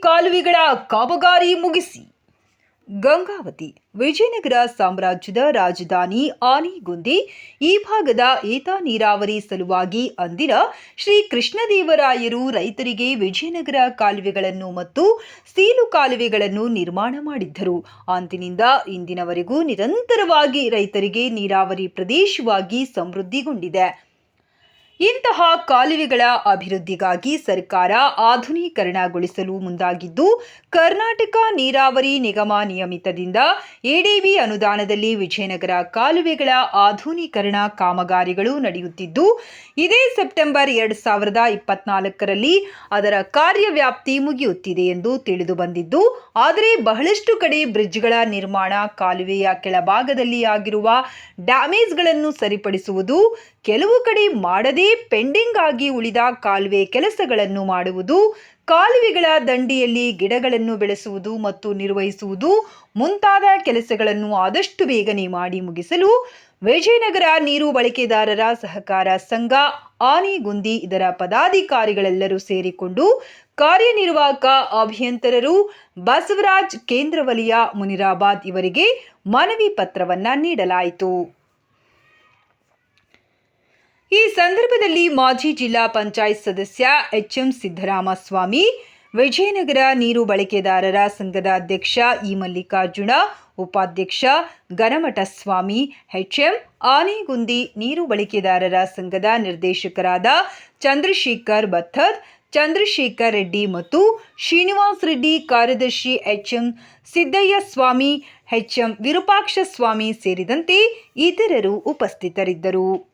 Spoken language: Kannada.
ಕಾಲುವೆಗಳ ಕಾಮಗಾರಿ ಮುಗಿಸಿ. ಗಂಗಾವತಿ, ವಿಜಯನಗರ ಸಾಮ್ರಾಜ್ಯದ ರಾಜಧಾನಿ ಆನೆಗುಂದಿ, ಈ ಭಾಗದ ಏತ ನೀರಾವರಿ ಸಲುವಾಗಿ ಅಂದಿನ ಶ್ರೀ ಕೃಷ್ಣದೇವರಾಯರು ರೈತರಿಗೆ ವಿಜಯನಗರ ಕಾಲುವೆಗಳನ್ನು ಮತ್ತು ಸೀಲು ಕಾಲುವೆಗಳನ್ನು ನಿರ್ಮಾಣ ಮಾಡಿದ್ದರು. ಅಂದಿನಿಂದ ಇಂದಿನವರೆಗೂ ನಿರಂತರವಾಗಿ ರೈತರಿಗೆ ನೀರಾವರಿ ಪ್ರದೇಶವಾಗಿ ಸಮೃದ್ಧಿಗೊಂಡಿದೆ. ಇಂತಹ ಕಾಲುವೆಗಳ ಅಭಿವೃದ್ಧಿಗಾಗಿ ಸರ್ಕಾರ ಆಧುನೀಕರಣಗೊಳಿಸಲು ಮುಂದಾಗಿದ್ದು, ಕರ್ನಾಟಕ ನೀರಾವರಿ ನಿಗಮ ನಿಯಮಿತದಿಂದ ಎಡಿಬಿ ಅನುದಾನದಲ್ಲಿ ವಿಜಯನಗರ ಕಾಲುವೆಗಳ ಆಧುನೀಕರಣ ಕಾಮಗಾರಿಗಳು ನಡೆಯುತ್ತಿದ್ದು, ಇದೇ ಸೆಪ್ಟೆಂಬರ್ ಎರಡು ಸಾವಿರದ ಇಪ್ಪತ್ನಾಲ್ಕರಲ್ಲಿ ಅದರ ಕಾರ್ಯವ್ಯಾಪ್ತಿ ಮುಗಿಯುತ್ತಿದೆ ಎಂದು ತಿಳಿದು ಬಂದಿದ್ದು, ಆದರೆ ಬಹಳಷ್ಟು ಕಡೆ ಬ್ರಿಡ್ಜ್ಗಳ ನಿರ್ಮಾಣ ಕಾಲುವೆಯ ಕೆಳಭಾಗದಲ್ಲಿ ಆಗಿರುವ ಡ್ಯಾಮೇಜ್ಗಳನ್ನು ಸರಿಪಡಿಸುವುದು ಕೆಲವು ಕಡೆ ಮಾಡದೇ ಪೆಂಡಿಂಗ್ ಆಗಿ ಉಳಿದ ಕಾಲುವೆ ಕೆಲಸಗಳನ್ನು ಮಾಡುವುದು, ಕಾಲುವೆಗಳ ದಂಡಿಯಲ್ಲಿ ಗಿಡಗಳನ್ನು ಬೆಳೆಸುವುದು ಮತ್ತು ನಿರ್ವಹಿಸುವುದು ಮುಂತಾದ ಕೆಲಸಗಳನ್ನು ಆದಷ್ಟು ಬೇಗನೆ ಮಾಡಿ ಮುಗಿಸಲು ವಿಜಯನಗರ ನೀರು ಬಳಕೆದಾರರ ಸಹಕಾರ ಸಂಘ, ಆನೆಗುಂದಿ ಇದರ ಪದಾಧಿಕಾರಿಗಳೆಲ್ಲರೂ ಸೇರಿಕೊಂಡು ಕಾರ್ಯನಿರ್ವಾಹಕ ಅಭಿಯಂತರರು ಬಸವರಾಜ್ ಕೇಂದ್ರ ಮುನಿರಾಬಾದ್ ಇವರಿಗೆ ಮನವಿ ಪತ್ರವನ್ನು ನೀಡಲಾಯಿತು. ಸಂದರ್ಭದಲ್ಲಿ ಮಾಜಿ ಜಿಲ್ಲಾ ಪಂಚಾಯತ್ ಸದಸ್ಯ ಎಚ್ಎಂ ಸಿದ್ದರಾಮಸ್ವಾಮಿ, ವಿಜಯನಗರ ನೀರು ಬಳಕೆದಾರರ ಸಂಘದ ಅಧ್ಯಕ್ಷ ಇ ಮಲ್ಲಿಕಾರ್ಜುನ, ಉಪಾಧ್ಯಕ್ಷ ಗನಮಠಸ್ವಾಮಿ ಎಚ್ಎಂ ಆನೆಗುಂದಿ ನೀರು ಬಳಕೆದಾರರ ಸಂಘದ ನಿರ್ದೇಶಕರಾದ ಚಂದ್ರಶೇಖರ್ ಬಥದ್ ಚಂದ್ರಶೇಖರ್ ರೆಡ್ಡಿ ಮತ್ತು ಶ್ರೀನಿವಾಸ್ ರೆಡ್ಡಿ ಕಾರ್ಯದರ್ಶಿ H M Siddayya Swami, H M Virupaksha Swami ಸೇರಿದಂತೆ ಇತರರು ಉಪಸ್ಥಿತರಿದ್ದರು.